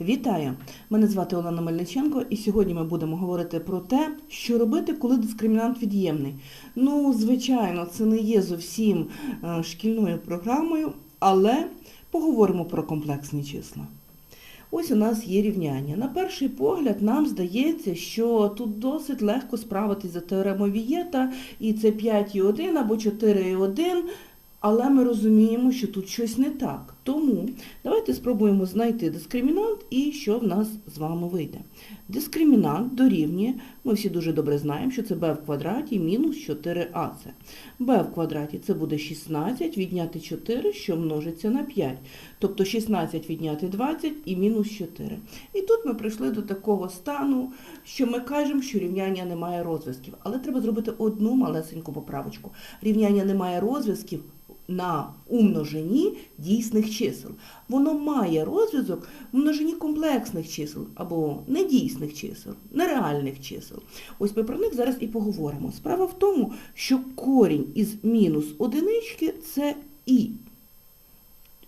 Вітаю! Мене звати Олена Мельниченко, і сьогодні ми будемо говорити про те, що робити, коли дискримінант від'ємний. Ну, звичайно, це не є зовсім е, шкільною програмою, але поговоримо про комплексні числа. Ось у нас є рівняння. На перший погляд нам здається, що тут досить легко справитись за теоремою Вієта, і це 5,1 або 4,1, але ми розуміємо, що тут щось не так. Тому давайте спробуємо знайти дискримінант і що в нас з вами вийде. Дискримінант дорівнює, ми всі дуже добре знаємо, що це b в квадраті мінус 4ac. b в квадраті це буде 16 відняти 4, що множиться на 5. Тобто 16 відняти 20 і мінус 4. І тут ми прийшли до такого стану, що ми кажемо, що рівняння не має розв'язків. Але треба зробити одну малесеньку поправочку. Рівняння не має розв'язків на умноженні дійсних чисел. Воно має розв'язок в множенні комплексних чисел або недійсних чисел, нереальних чисел. Ось ми про них зараз і поговоримо. Справа в тому, що корінь із мінус одинички це і.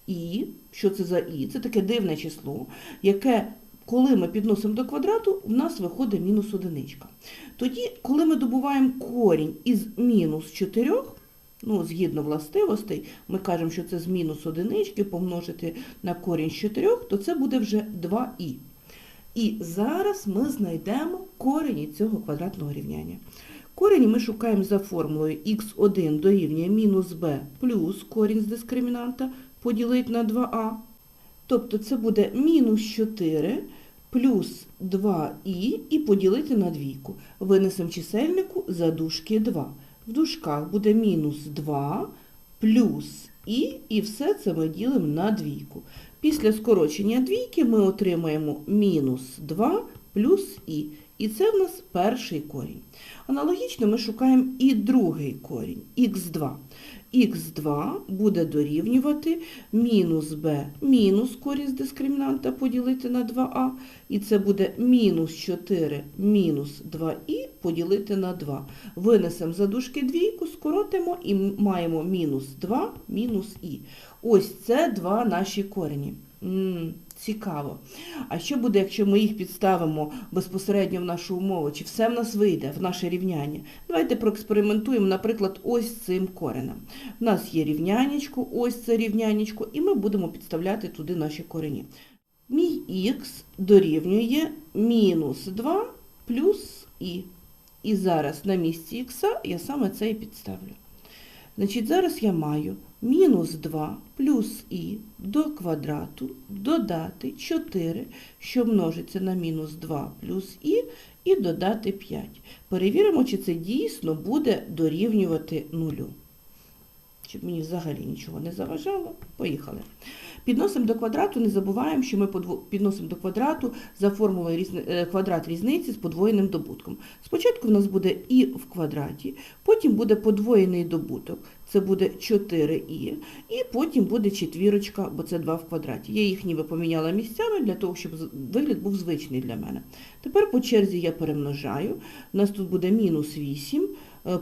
І, що це за і? Це таке дивне число, яке, коли ми підносимо до квадрату, в нас виходить мінус одиничка. Тоді, коли ми добуваємо корінь із мінус 4, ну, згідно властивостей, ми кажемо, що це з мінус одинички помножити на корінь з 4, то це буде вже 2і. І зараз ми знайдемо корені цього квадратного рівняння. Корені ми шукаємо за формулою х1 дорівнює мінус b плюс корінь з дискримінанта поділити на 2а. Тобто це буде мінус 4 плюс 2і і поділити на двійку. Винесемо чисельнику за дужки 2. В дужках буде мінус 2 плюс і, і все це ми ділимо на двійку. Після скорочення двійки ми отримаємо мінус 2 плюс і. І це в нас перший корінь. Аналогічно ми шукаємо і другий корінь, х2. х2 буде дорівнювати мінус b мінус корінь з дискримінанта поділити на 2а. І це буде мінус 4 мінус 2і поділити на 2. Винесемо за дужки двійку, скоротимо і маємо мінус 2 мінус і. Ось це два наші корені. Цікаво. А що буде, якщо ми їх підставимо безпосередньо в нашу умову? Чи все в нас вийде в наше рівняння? Давайте проекспериментуємо, наприклад, ось цим коренем. У нас є рівнянечко, ось це рівнянечко, і ми будемо підставляти туди наші корені. Мій х дорівнює мінус 2 плюс і. І зараз на місці х я саме це і підставлю. Значить, зараз я маю мінус 2 плюс і до квадрату додати 4, що множиться на мінус 2 плюс і, і додати 5. Перевіримо, чи це дійсно буде дорівнювати нулю. Щоб мені взагалі нічого не заважало. Поїхали. Підносимо до квадрату, не забуваємо, що ми підносимо до квадрату за формулою е, квадрат різниці з подвоєним добутком. Спочатку в нас буде і в квадраті, потім буде подвоєний добуток, це буде 4і, і потім буде четвірочка, бо це 2 в квадраті. Я їх ніби поміняла місцями для того, щоб вигляд був звичний для мене. Тепер по черзі я перемножаю. У нас тут буде мінус 8, е,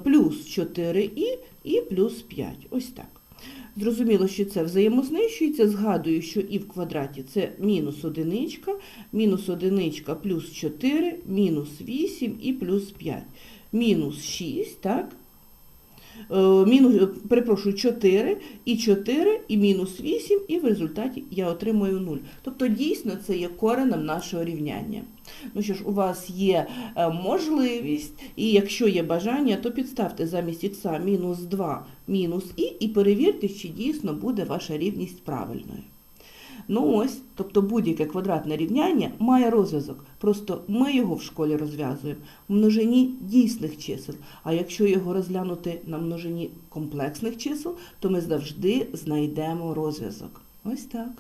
плюс 4і і плюс 5. Ось так. Зрозуміло, що це взаємознищується. Згадую, що і в квадраті це мінус одиничка, мінус одиничка плюс 4, мінус 8 і плюс 5. Мінус 6, так? Е, Мінус, е, перепрошую, 4 і 4 і мінус 8, і в результаті я отримую 0. Тобто дійсно це є коренем нашого рівняння. Ну що ж, у вас є е, можливість, і якщо є бажання, то підставте замість ікса мінус 2 мінус і, і перевірте, чи дійсно буде ваша рівність правильною. Ну ось, тобто будь-яке квадратне рівняння має розв'язок. Просто ми його в школі розв'язуємо в множині дійсних чисел. А якщо його розглянути на множині комплексних чисел, то ми завжди знайдемо розв'язок. Ось так.